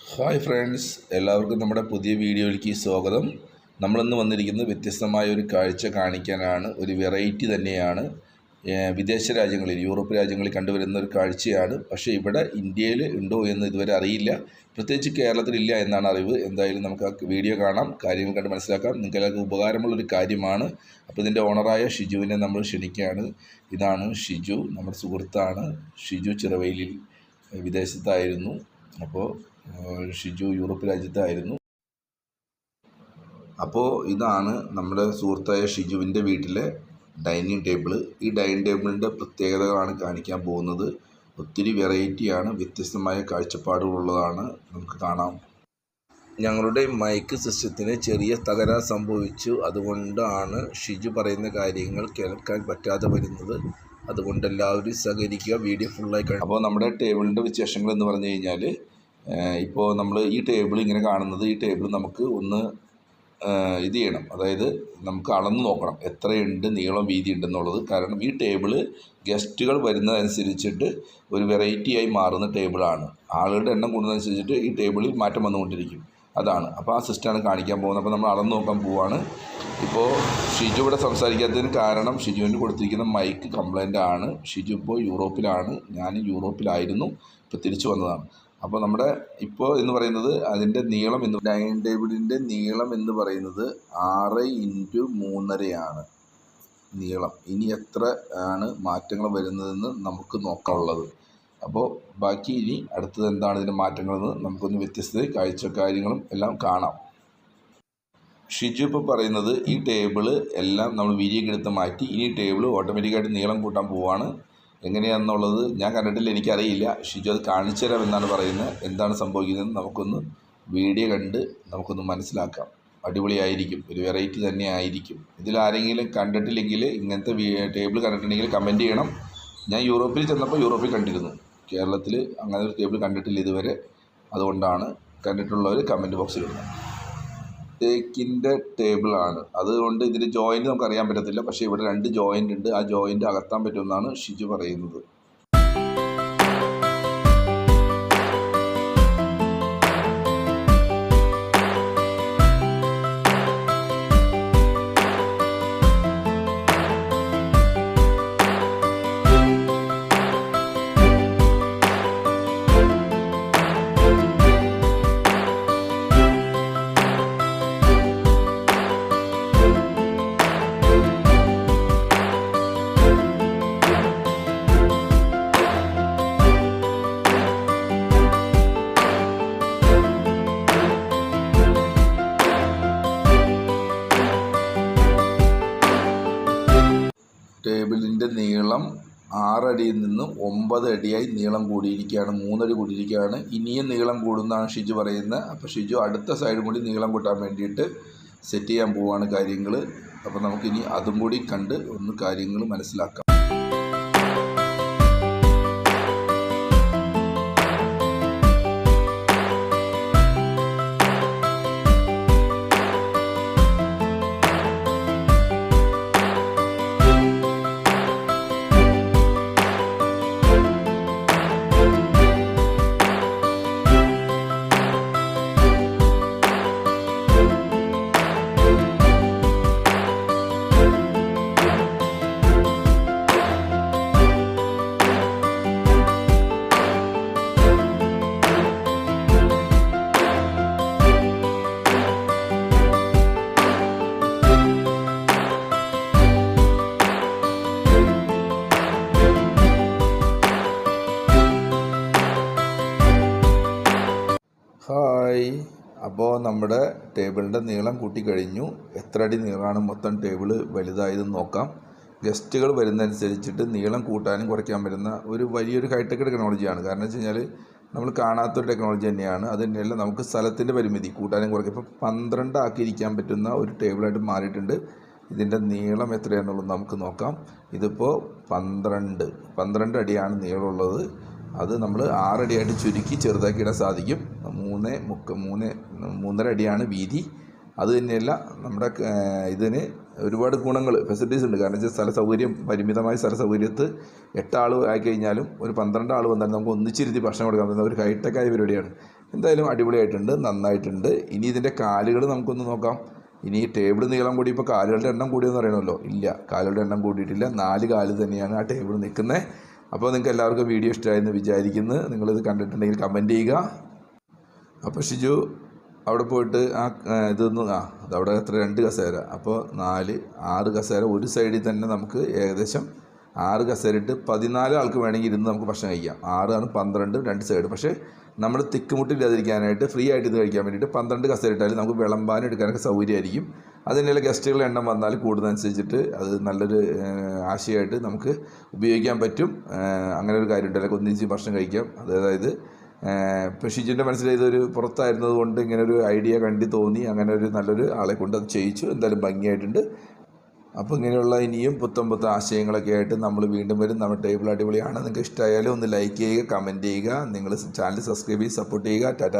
Hi friends എല്ലാവർക്കും നമ്മുടെ പുതിയ വീഡിയോയിലേക്ക് സ്വാഗതം. നമ്മളിന്ന് വന്നിരിക്കുന്നത് വ്യത്യസ്തമായ ഒരു കാഴ്ച കാണിക്കാനാണ്. ഒരു വെറൈറ്റി തന്നെയാണ്. വിദേശ രാജ്യങ്ങളിൽ യൂറോപ്പ് രാജ്യങ്ങളിൽ കണ്ടുവരുന്ന ഒരു കാഴ്ചയാണ്. പക്ഷേ ഇവിടെ ഇന്ത്യയിൽ ഉണ്ടോ എന്ന് ഇതുവരെ അറിയില്ല. പ്രത്യേകിച്ച് കേരളത്തിലില്ല എന്നാണ് അറിവ്. എന്തായാലും നമുക്ക് ആ വീഡിയോ കാണാം. കാര്യങ്ങൾ കണ്ട് മനസ്സിലാക്കാം. നിങ്ങൾക്ക് എല്ലാവർക്കും ഉപകാരമുള്ളൊരു കാര്യമാണ്. അപ്പോൾ ഇതിന്റെ ഓണറായ ഷിജുവിനെ നമ്മൾ ക്ഷണിക്കുകയാണ്. ഇതാണ് ഷിജു നമ്മുടെ സുഹൃത്താണ്. ഷിജു ചിറവയിലിൽ വിദേശത്തായിരുന്നു. അപ്പോൾ ഷിജു യൂറോപ്പ് രാജ്യത്തായിരുന്നു. അപ്പോൾ ഇതാണ് നമ്മുടെ സുഹൃത്തായ ഷിജുവിന്റെ വീട്ടിലെ ഡൈനിങ് ടേബിൾ ഈ ഡൈനിങ് ടേബിളിന്റെ പ്രത്യേകതകളാണ് കാണിക്കാൻ പോകുന്നത്. ഒത്തിരി വെറൈറ്റിയാണ് വ്യത്യസ്തമായ കാഴ്ചപ്പാടുകളുള്ളതാണ് നമുക്ക് കാണാം. ഞങ്ങളുടെ മൈക്ക് സിസ്റ്റത്തിന് ചെറിയ തകരാർ സംഭവിച്ചു. അതുകൊണ്ടാണ് ഷിജു പറയുന്ന കാര്യങ്ങൾ കേൾക്കാൻ പറ്റാതെ വരുന്നത്. അതുകൊണ്ട് എല്ലാവരും സഹകരിക്കുക വീഡിയോ ഫുള്ളായി കഴിഞ്ഞു അപ്പോൾ നമ്മുടെ ടേബിളിന്റെ വിശേഷങ്ങൾ എന്ന് പറഞ്ഞു കഴിഞ്ഞാൽ ഇപ്പോൾ നമ്മൾ ഈ ടേബിൾ ഇങ്ങനെ കാണുന്നത് ഈ ടേബിൾ നമുക്ക് ഒന്ന് ഇത് ചെയ്യണം. അതായത് നമുക്ക് അളന്ന് നോക്കണം എത്രയുണ്ട് നീളം വീതി ഉണ്ടെന്നുള്ളത്. കാരണം ഈ ടേബിൾ ഗസ്റ്റുകൾ വരുന്നതനുസരിച്ചിട്ട് ഒരു വെറൈറ്റി ആയി മാറുന്ന ടേബിളാണ് ആളുകളുടെ എണ്ണം കൂടുന്നതനുസരിച്ചിട്ട് ഈ ടേബിളിൽ മാറ്റം വന്നുകൊണ്ടിരിക്കും. അതാണ്. അപ്പോൾ ആ സിസ്റ്റമാണ് കാണിക്കാൻ പോകുന്നത്. അപ്പോൾ നമ്മൾ അളന്ന് നോക്കാൻ പോവാണ്. ഇപ്പോൾ ഷിജു ഇവിടെ സംസാരിക്കാത്തതിന് കാരണം ഷിജുവിന് കൊടുത്തിരിക്കുന്ന മൈക്ക് കംപ്ലൈന്റ് ആണ്. ഷിജു ഇപ്പോൾ യൂറോപ്പിലാണ്. ഞാൻ യൂറോപ്പിലായിരുന്നു. ഇപ്പോൾ തിരിച്ചു വന്നതാണ്. അപ്പോൾ നമ്മുടെ ഇപ്പോൾ എന്ന് പറയുന്നത് അതിന്റെ നീളം എന്ന് ഡൈനിങ് ടേബിളിന്റെ നീളം എന്ന് പറയുന്നത് ആറ് ഇന്റു മൂന്നരയാണ് നീളം. ഇനി എത്ര ആണ് മാറ്റങ്ങൾ വരുന്നതെന്ന് നമുക്ക് നോക്കാനുള്ളത്. അപ്പോൾ ബാക്കി ഇനി അടുത്തത് എന്താണ് ഇതിന്റെ മാറ്റങ്ങളെന്ന് നമുക്കൊന്ന് വ്യത്യസ്ത കാഴ്ച കാര്യങ്ങളും എല്ലാം കാണാം. ഷിജു ഇപ്പോൾ പറയുന്നത് ഈ ടേബിൾ എല്ലാം നമ്മൾ വിരിയൊക്കെ എടുത്ത് മാറ്റി ഇനി ടേബിൾ ഓട്ടോമാറ്റിക്കായിട്ട് നീളം കൂട്ടാൻ പോവാണ്. എങ്ങനെയാണെന്നുള്ളത് ഞാൻ കണ്ടിട്ടില്ല എനിക്കറിയില്ല. ഷിജു അത് കാണിച്ചു തരാമെന്നാണ് പറയുന്നത്. എന്താണ് സംഭവിക്കുന്നത് നമുക്കൊന്ന് വീഡിയോ കണ്ട് നമുക്കൊന്ന് മനസ്സിലാക്കാം. അടിപൊളിയായിരിക്കും ഒരു വെറൈറ്റി തന്നെ ആയിരിക്കും. ഇതിൽ ആരെങ്കിലും കണ്ടിട്ടില്ലെങ്കിൽ ഇങ്ങനത്തെ ടേബിൾ കണ്ടിട്ടുണ്ടെങ്കിൽ കമന്റ് ചെയ്യണം. ഞാൻ യൂറോപ്പിൽ ചെന്നപ്പോൾ യൂറോപ്പിൽ കണ്ടിരുന്നു. കേരളത്തിൽ അങ്ങനെ ഒരു ടേബിൾ കണ്ടിട്ടില്ല ഇതുവരെ. അതുകൊണ്ടാണ് കണ്ടിട്ടുള്ളവർ കമന്റ് ബോക്സിൽ ഇടണം തേക്കിന്റെ ടേബിളാണ് അതുകൊണ്ട് ഇതിന്റെ ജോയിന്റ് നമുക്ക് അറിയാൻ പറ്റത്തില്ല. പക്ഷേ ഇവിടെ രണ്ട് ജോയിന്റ് ഉണ്ട്. ആ ജോയിന്റ് അകത്താൻ പറ്റുമെന്നാണ് ഷിജു പറയുന്നത്. ടേബിളിന്റെ നീളം ആറടിയിൽ നിന്ന് ഒമ്പത് അടിയായി നീളം കൂടിയിരിക്കുകയാണ് മൂന്നടി കൂടിയിരിക്കുകയാണ്. ഇനിയും നീളം കൂടുന്നതാണ് ഷിജു പറയുന്നത്. അപ്പോൾ ഷിജു അടുത്ത സൈഡും കൂടി നീളം കൂട്ടാൻ വേണ്ടിയിട്ട് സെറ്റ് ചെയ്യാൻ പോവുകയാണ് കാര്യങ്ങൾ. അപ്പോൾ നമുക്കിനി അതും കൂടി കണ്ട് ഒന്ന് കാര്യങ്ങൾ മനസ്സിലാക്കാം. ഹായ് അപ്പോൾ നമ്മുടെ ടേബിളിന്റെ നീളം കൂട്ടിക്കഴിഞ്ഞു എത്ര അടി നീളമാണ് മൊത്തം ടേബിൾ വലുതായതെന്ന് നോക്കാം. ഗസ്റ്റുകൾ വരുന്നതനുസരിച്ചിട്ട് നീളം കൂട്ടാനും കുറയ്ക്കാൻ പറ്റുന്ന ഒരു വലിയൊരു ഹൈടെക് ടെക്നോളജിയാണ്. കാരണം വെച്ച് കഴിഞ്ഞാൽ നമ്മൾ കാണാത്തൊരു ടെക്നോളജി തന്നെയാണ്. അത് തന്നെയല്ല നമുക്ക് സ്ഥലത്തിന്റെ പരിമിതി കൂട്ടാനും കുറയ്ക്കും. ഇപ്പോൾ പന്ത്രണ്ട് ആക്കിയിരിക്കാൻ പറ്റുന്ന ഒരു ടേബിളായിട്ട് മാറിയിട്ടുണ്ട്. ഇതിന്റെ നീളം എത്രയാണെന്നുള്ളത് നമുക്ക് നോക്കാം. ഇതിപ്പോൾ പന്ത്രണ്ട്. പന്ത്രണ്ട് അടിയാണ് നീളമുള്ളത്. അത് നമ്മൾ ആറടിയായിട്ട് ചുരുക്കി ചെറുതാക്കി ഇടാൻ സാധിക്കും. മൂന്ന് മുക്ക മൂന്ന് മൂന്നര അടിയാണ് വീതി. അത് തന്നെയല്ല നമ്മുടെ ഇതിന് ഒരുപാട് ഗുണങ്ങൾ ഫെസിലിറ്റീസ് ഉണ്ട്. കാരണം വെച്ചാൽ സ്ഥല സൗകര്യം പരിമിതമായ സ്ഥല സൗകര്യത്ത് എട്ട് ആൾ ആയിക്കഴിഞ്ഞാലും ഒരു പന്ത്രണ്ട് ആൾ വന്നാലും നമുക്ക് ഒന്നിച്ചിരുത്തി ഭക്ഷണം കൊടുക്കാൻ പറ്റുന്ന ഒരു ഹൈടെക് ആയ പരിപാടിയാണ്. എന്തായാലും അടിപൊളിയായിട്ടുണ്ട് നന്നായിട്ടുണ്ട്. ഇനി ഇതിന്റെ കാലുകൾ നമുക്കൊന്ന് നോക്കാം. ഇനി ടേബിൾ നീളം കൂടി ഇപ്പോൾ കാലുകളുടെ എണ്ണം കൂടിയെന്ന് പറയണമല്ലോ. ഇല്ല കാലുകളുടെ എണ്ണം കൂടിയിട്ടില്ല. നാല് കാൽ തന്നെയാണ് ആ ടേബിൾ നിൽക്കുന്നത്. അപ്പോൾ നിങ്ങൾക്ക് എല്ലാവർക്കും വീഡിയോ ഇഷ്ടമായെന്ന് വിചാരിക്കുന്നു. നിങ്ങളിത് കണ്ടിട്ടുണ്ടെങ്കിൽ കമന്റ് ചെയ്യുക. അപ്പോൾ ഷിജു അവിടെ പോയിട്ട് ആ ഇതൊന്ന് ആ അതവിടെ എത്ര? രണ്ട് കസേര. അപ്പോൾ നാല് ആറ് കസേര ഒരു സൈഡിൽ തന്നെ നമുക്ക് ഏകദേശം ആറ് കസേര ഇട്ട് പതിനാല് ആൾക്ക് വേണമെങ്കിൽ ഇരുന്ന് നമുക്ക് ഭക്ഷണം കഴിക്കാം. ആണ് പന്ത്രണ്ട് രണ്ട് സൈഡ്. പക്ഷേ നമ്മൾ തിക്കുമുട്ടില്ലാതിരിക്കാനായിട്ട് ഫ്രീ ആയിട്ട് ഇത് കഴിക്കാൻ വേണ്ടിയിട്ട് പന്ത്രണ്ട് കസേര ഇട്ടാലും നമുക്ക് വിളമ്പാനും എടുക്കാനൊക്കെ സൗകര്യമായിരിക്കും. അതിനുള്ള ഗസ്റ്റുകളുടെ എണ്ണം വന്നാൽ കൂടുന്നതനുസരിച്ചിട്ട് അത് നല്ലൊരു ആശയമായിട്ട് നമുക്ക് ഉപയോഗിക്കാൻ പറ്റും. അങ്ങനെ ഒരു കാര്യമുണ്ട് ഒന്നിച്ച് ഭക്ഷണം കഴിക്കാം. അതായത് ഇപ്പോൾ ഷിജിന്റെ മനസ്സിൽ ഇതൊരു പുറത്തായിരുന്നത് കൊണ്ട് ഇങ്ങനെ ഒരു ഐഡിയ കണ്ടി തോന്നി. അങ്ങനെ ഒരു നല്ലൊരു ആളെ കൊണ്ട് അത് ചെയ്യിച്ചു. എന്തായാലും ഭംഗിയായിട്ടുണ്ട്. അപ്പോൾ ഇങ്ങനെയുള്ള ഇനിയും പുത്തം പുത്തൻ ആശയങ്ങളൊക്കെ ആയിട്ട് നമ്മൾ വീണ്ടും വരും. നമ്മുടെ ടേബിൾ അടിപൊളിയാണ്. നിങ്ങൾക്ക് ഇഷ്ടമായാലും ഒന്ന് ലൈക്ക് ചെയ്യുക കമന്റ് ചെയ്യുക. നിങ്ങൾ ചാനൽ സബ്സ്ക്രൈബ് ചെയ്ത് സപ്പോർട്ട് ചെയ്യുക. ടാറ്റ